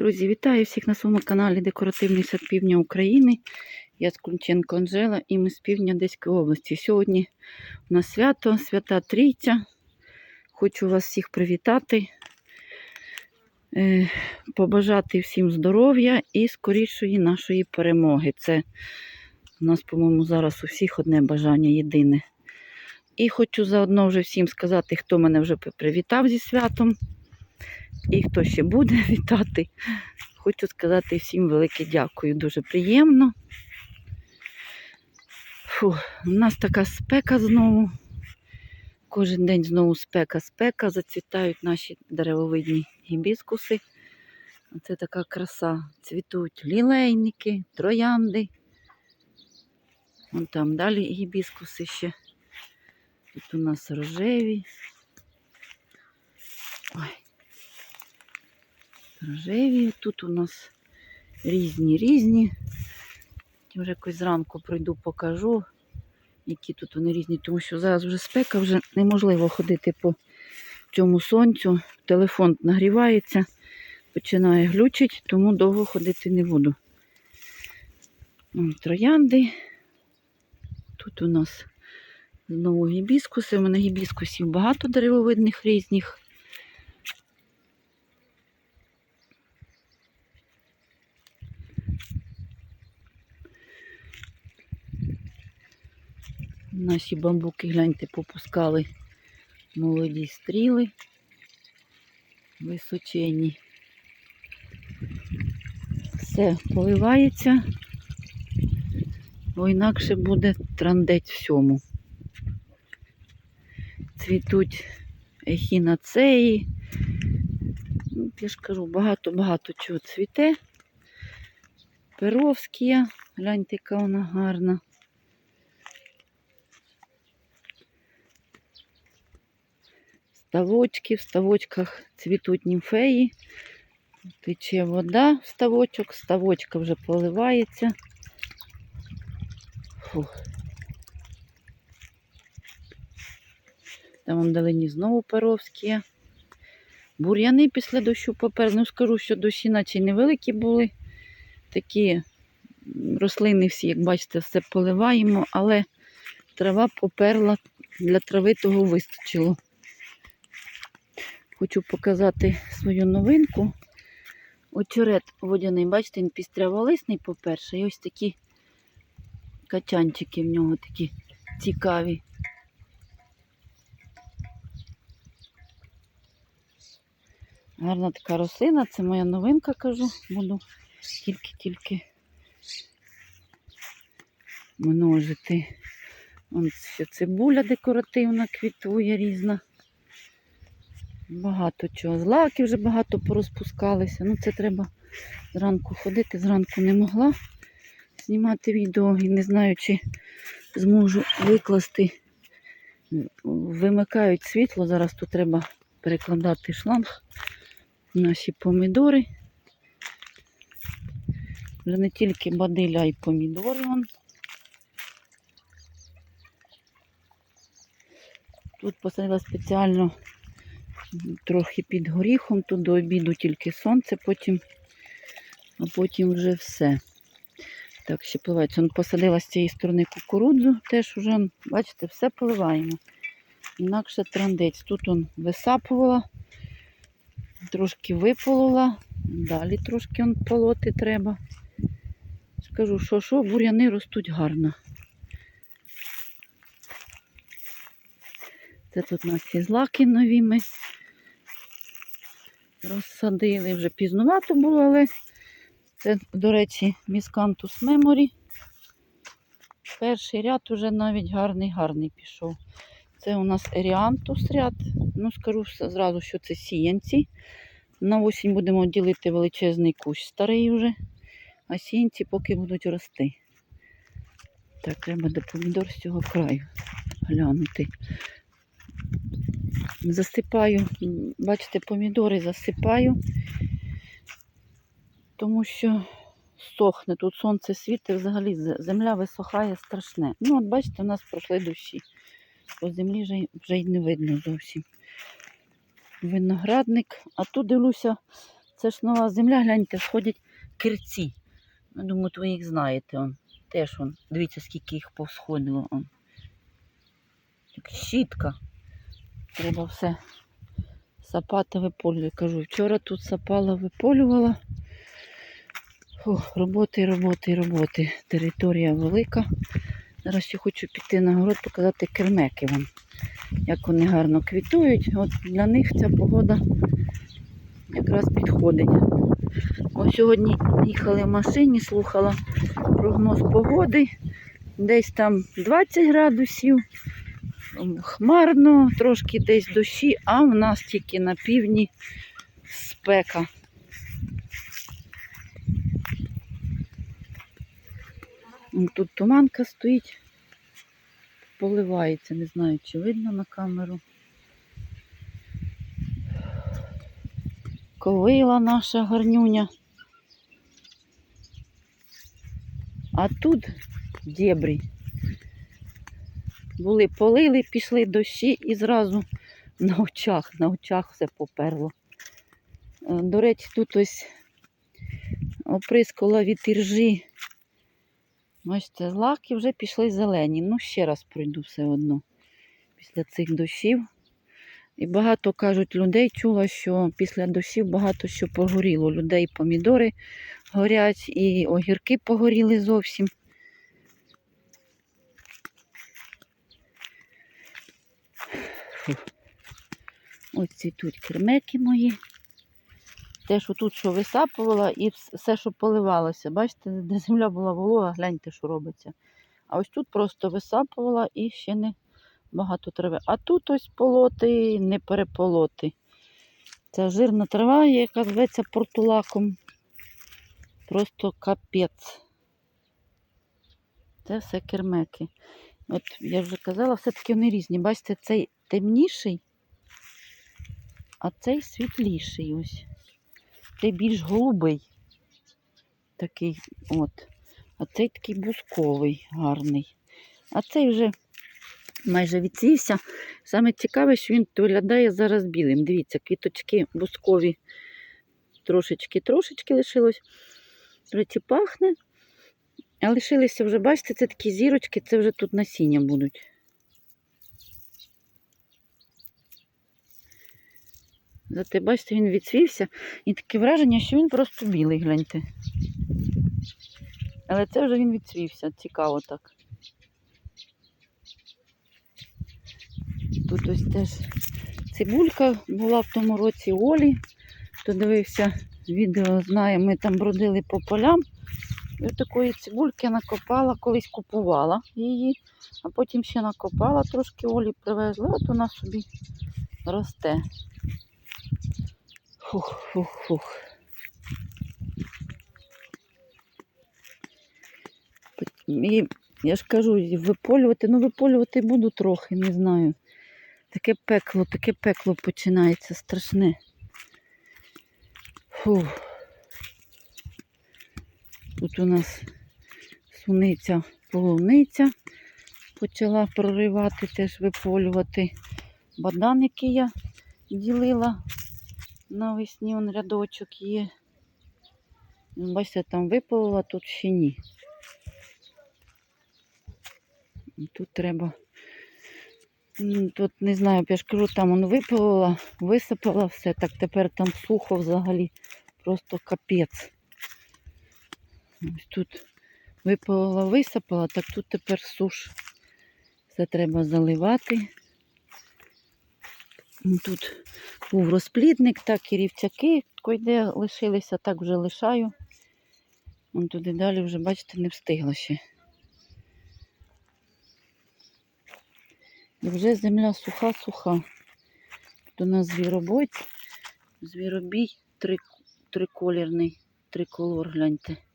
Друзі, вітаю всіх на своєму каналі Декоративний сад Півдня України. Я Скунченко Анжела і ми з півдня Одеської області. Сьогодні у нас свято, свята Трійця. Хочу вас всіх привітати, е, побажати всім здоров'я і скорішої нашої перемоги. Це у нас, по-моєму, зараз у всіх одне бажання єдине. І хочу заодно вже всім сказати, хто мене вже привітав зі святом. І хто ще буде вітати, хочу сказати всім велике дякую. Дуже приємно. Фу, у нас така спека знову. Кожен день знову спека, спека, зацвітають наші деревовидні гібіскуси. Оце така краса. Цвітуть лілейники, троянди. Вон там далі гібіскуси ще. Тут у нас рожеві. Ой, рожеві. Тут у нас різні різні. Вже якось зранку пройду, покажу, які тут вони різні, тому що зараз вже спека, вже неможливо ходити по цьому сонцю. Телефон нагрівається, починає глючить, тому довго ходити не буду. Троянди. Тут у нас знову гібіскуси. У мене гібіскусів багато деревовидних різних. Наші бамбуки, гляньте, попускали молоді стріли височені. Все поливається, бо інакше буде трандець всьому. Цвітуть ехінацеї. Ну, Я ж кажу, багато-багато чого цвіте. Перовськія, гляньте, яка вона гарна. Ставочки, в ставочках цвітуть німфеї, тече вода в ставочок, ставочка вже поливається. Фух. Там вон далині знову перовські. Бур'яни після дощу попер. Ну, скажу, що дощі наче невеликі були. Такі рослини всі, як бачите, все поливаємо, але трава поперла, для трави того вистачило. Хочу показати свою новинку. Очерет водяний, бачите, він пістряволисний, по-перше, і ось такі качанчики в нього такі цікаві. Гарна така рослина, це моя новинка, кажу, буду тільки-тільки множити. Вон ще цибуля декоративна, квітує різна. Багато чого. Злаки вже багато порозпускалися. Ну, це треба зранку ходити. Зранку не могла знімати відео і не знаю, чи зможу викласти. Вимикають світло. Зараз тут треба перекладати шланг. Наші помідори. Вже не тільки бадиля, й помідори. Тут посадила спеціально трохи під горіхом, тут до обіду тільки сонце, потім, а потім вже все. Так, ще поливається. Он посадила з цієї сторони кукурудзу, теж вже, бачите, все поливаємо. Інакше трандець. Тут он висапувала, трошки виполола, далі трошки он полоти треба. Скажу, що що, бур'яни ростуть гарно. Це тут у наші злаки нові ми розсадили. Вже пізнувато було, але це, до речі, міскантус меморі. Перший ряд уже навіть гарний-гарний пішов. Це у нас еріантус ряд. Ну, скажу зразу, що це сіянці. На осінь будемо ділити величезний кущ старий вже, а сіянці поки будуть рости. Так, треба до помідор з цього краю глянути. Засипаю, бачите, помідори засипаю, тому що сохне. Тут сонце світить, взагалі земля висохає страшне. Ну, от бачите, у нас пройшли дощі. По землі вже, вже й не видно зовсім. Виноградник. А тут дивлюся, це ж нова земля, гляньте, сходять кирці. Я думаю, ви їх знаєте. Он. Теж он. Дивіться, скільки їх повсходило. Щітка. Треба все сапати виполювати. Кажу, вчора тут сапала, виполювала. Фух, роботи, роботи, роботи. Територія велика. Зараз ще хочу піти на город, показати кермеки вам. Як вони гарно квітують. От для них ця погода якраз підходить. Ось сьогодні їхали в машині, слухала прогноз погоди. Десь там 20 градусів, хмарно, трошки десь дощі, а в нас тільки на півдні спека. Тут туманка стоїть, поливається, не знаю, чи видно на камеру. Ковила наша гарнюня. А тут дєбрі. Були полили, пішли дощі і зразу на очах, на очах все поперло. Е, До речі, тут ось оприскала від іржі. Бачите, злаки вже пішли зелені. Ну, ще раз пройду все одно після цих дощів. І багато кажуть людей, чула, що після дощів багато що погоріло. Людей помідори горять і огірки погоріли зовсім. Ось цвітуть кермеки мої. Те, що тут що висапувала, і все, що поливалося. Бачите, де земля була волога, гляньте, що робиться. А ось тут просто висапувала і ще не багато трави. А тут ось полоти, не переполоти. Це жирна трава, яка зветься портулаком. Просто капець. Це все кермеки. От я вже казала, все-таки вони різні. Бачите, цей темніший, а цей світліший ось. Цей більш голубий. Такий от. А цей такий бусковий, гарний. А цей вже майже відсівся. Саме цікаве, що він виглядає зараз білим. Дивіться, квіточки бускові трошечки-трошечки лишилось. Речі, пахне. А лишилися вже, бачите, це такі зірочки, це вже тут насіння будуть. Зате, бачите, він відсвівся. І таке враження, що він просто білий, гляньте. Але це вже він відсвівся, цікаво так. Тут ось теж цибулька була в тому році Олі. Хто дивився відео, знає, ми там бродили по полям. І от такої цибульки накопала, колись купувала її, а потім ще накопала трошки Олі привезли. От вона собі росте. Фух, фух, фух. І я ж кажу, виполювати, ну виполювати буду трохи, не знаю. Таке пекло, таке пекло починається страшне. Фух. Тут у нас суниця, полуниця почала проривати, теж виполювати. Бадан, який я ділила навесні, он рядочок є. Бачите, там виполола, тут ще ні. Тут треба. Тут не знаю, я там он виполола, висипала все, так тепер там сухо взагалі. Просто капець. Ось тут виполола, висипала, так тут тепер суш. Все треба заливати. Тут був розплідник, так і рівцяки, де лишилися, так вже лишаю. Вон туди далі вже, бачите, не встигла ще. І вже земля суха-суха. Тут у нас звіробой, звіробій три, триколірний, триколор, гляньте.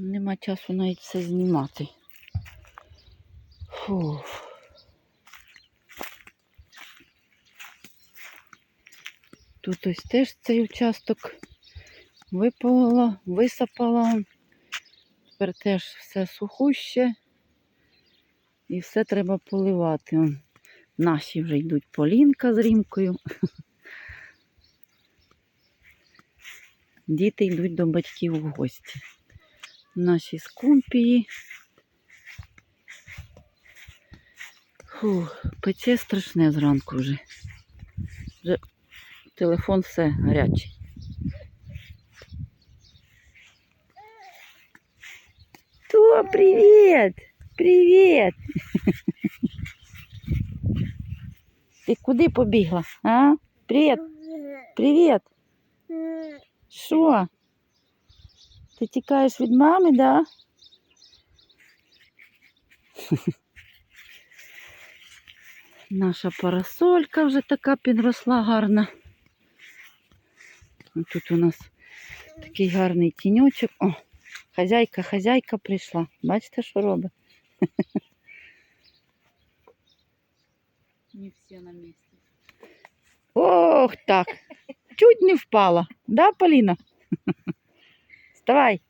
Нема часу навіть все знімати. Фух. Тут ось теж цей участок випалила, висапала. Тепер теж все сухуще. І все треба поливати. Наші вже йдуть полінка з рімкою. Діти йдуть до батьків в гості. Наші скумпії. Фу, пече страшне зранку вже. Вже телефон все гарячий. То, привіт! Привіт! Ти куди побігла? А? Привіт! Привіт! Що? Ти тікаєш від мами, да? Наша парасолька вже така підросла гарна. Тут у нас такий гарний тіньочок. О, хазяйка, хазяйка прийшла. Бачите, що робить? Не всі на місці. Ох, так. Чуть не впала. Да, Поліна? Вставай.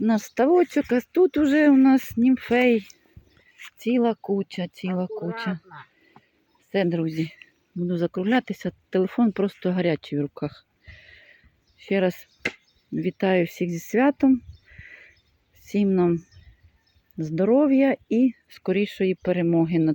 У нас ставочок, а тут уже у нас німфей. Ціла куча, ціла куча. Все, друзі, буду закруглятися. Телефон просто гарячий в руках. Ще раз вітаю всіх зі святом. Всім нам здоров'я і скорішої перемоги над